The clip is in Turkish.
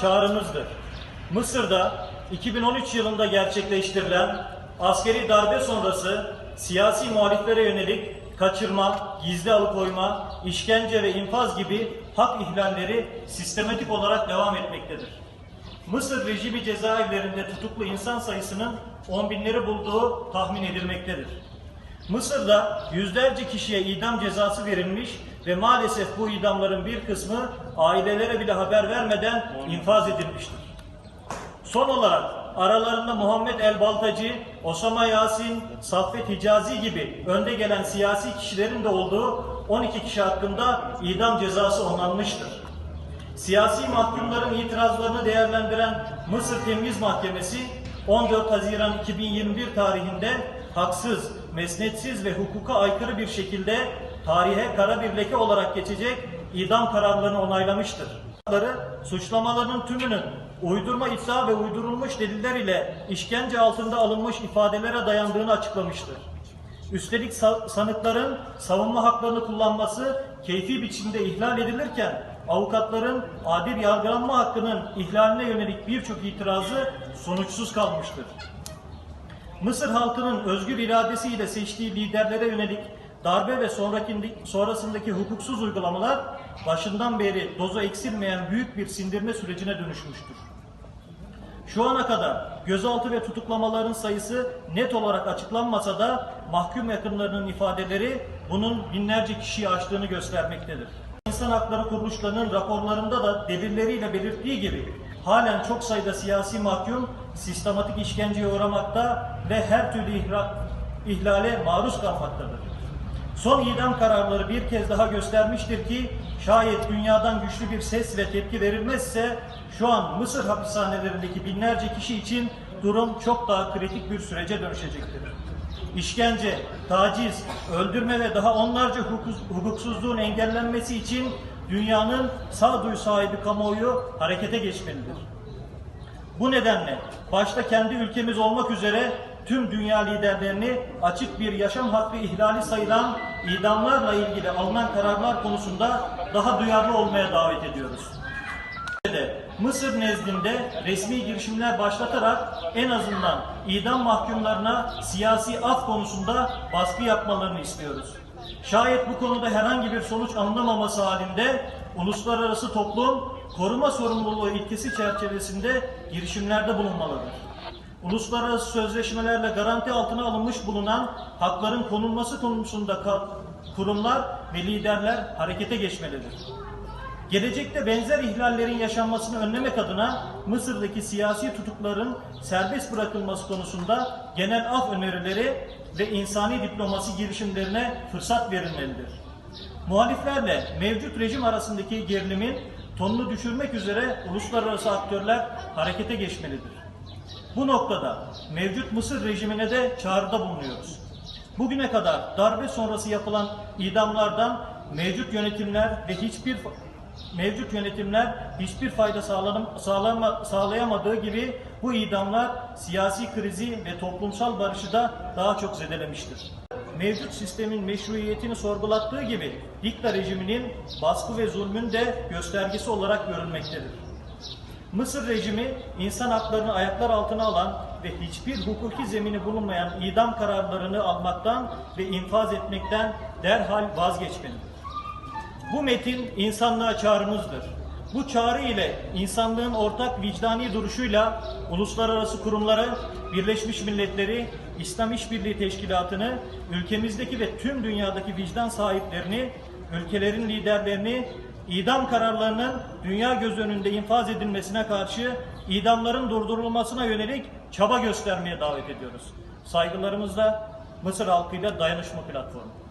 çağrımızdır. Mısır'da 2013 yılında gerçekleştirilen askeri darbe sonrası siyasi muhaliflere yönelik kaçırma, gizli alıkoyma, işkence ve infaz gibi hak ihlalleri sistematik olarak devam etmektedir. Mısır rejimi cezaevlerinde tutuklu insan sayısının on binleri bulduğu tahmin edilmektedir. Mısır'da yüzlerce kişiye idam cezası verilmiş ve maalesef bu idamların bir kısmı ailelere bile haber vermeden infaz edilmiştir. Son olarak aralarında Muhammed El Baltacı, Osama Yasin, Saffet Hicazi gibi önde gelen siyasi kişilerin de olduğu 12 kişi hakkında idam cezası onanmıştır. Siyasi mahkumların itirazlarını değerlendiren Mısır Temyiz Mahkemesi 14 Haziran 2021 tarihinde haksız, mesnetsiz ve hukuka aykırı bir şekilde tarihe kara bir leke olarak geçecek idam kararlarını onaylamıştır. Suçlamaların tümünün uydurma iddia ve uydurulmuş deliller ile işkence altında alınmış ifadelere dayandığını açıklamıştır. Üstelik sa- sanıkların savunma haklarını kullanması keyfi biçimde ihlal edilirken avukatların adil yargılanma hakkının ihlaline yönelik birçok itirazı sonuçsuz kalmıştır. Mısır halkının özgür iradesiyle seçtiği liderlere yönelik darbe ve sonrasındaki hukuksuz uygulamalar başından beri dozu eksilmeyen büyük bir sindirme sürecine dönüşmüştür. Şu ana kadar gözaltı ve tutuklamaların sayısı net olarak açıklanmasa da mahkum yakınlarının ifadeleri bunun binlerce kişiyi aştığını göstermektedir. İnsan hakları kuruluşlarının raporlarında da delilleriyle belirttiği gibi halen çok sayıda siyasi mahkum sistematik işkenceye uğramakta ve her türlü ihra- ihlale maruz kalmaktadır. Son idam kararları bir kez daha göstermiştir ki şayet dünyadan güçlü bir ses ve tepki verilmezse şu an Mısır hapishanelerindeki binlerce kişi için durum çok daha kritik bir sürece dönüşecektir. İşkence, taciz, öldürme ve daha onlarca hukuksuzluğun engellenmesi için dünyanın sağduyu sahibi kamuoyu harekete geçmelidir. Bu nedenle başta kendi ülkemiz olmak üzere tüm dünya liderlerini açık bir yaşam hakkı ihlali sayılan idamlarla ilgili alınan kararlar konusunda daha duyarlı olmaya davet ediyoruz. Mısır nezdinde resmi girişimler başlatarak en azından idam mahkumlarına siyasi af konusunda baskı yapmalarını istiyoruz. Şayet bu konuda herhangi bir sonuç alınamaması halinde uluslararası toplum koruma sorumluluğu ilkesi çerçevesinde girişimlerde bulunmalıdır. Uluslararası sözleşmelerle garanti altına alınmış bulunan hakların konulması konusunda kurumlar ve liderler harekete geçmelidir. Gelecekte benzer ihlallerin yaşanmasını önlemek adına Mısır'daki siyasi tutukların serbest bırakılması konusunda genel af önerileri ve insani diplomasi girişimlerine fırsat verilmelidir. Muhaliflerle mevcut rejim arasındaki gerilimin tonunu düşürmek üzere uluslararası aktörler harekete geçmelidir. Bu noktada mevcut Mısır rejimine de çağrıda bulunuyoruz. Bugüne kadar darbe sonrası yapılan idamlardan mevcut yönetimler ve hiçbir mevcut yönetimler hiçbir fayda sağlanım, sağlayamadığı gibi bu idamlar siyasi krizi ve toplumsal barışı da daha çok zedelemiştir. Mevcut sistemin meşruiyetini sorgulattığı gibi dikta rejiminin baskı ve zulmün de göstergesi olarak görülmektedir. Mısır rejimi insan haklarını ayaklar altına alan ve hiçbir hukuki zemini bulunmayan idam kararlarını almaktan ve infaz etmekten derhal vazgeçmelidir. Bu metin insanlığa çağrımızdır. Bu çağrı ile insanlığın ortak vicdani duruşuyla uluslararası kurumları, Birleşmiş Milletleri, İslam İşbirliği Teşkilatı'nı, ülkemizdeki ve tüm dünyadaki vicdan sahiplerini, ülkelerin liderlerini idam kararlarının dünya göz önünde infaz edilmesine karşı idamların durdurulmasına yönelik çaba göstermeye davet ediyoruz. Saygılarımızla Mısır halkıyla dayanışma platformu.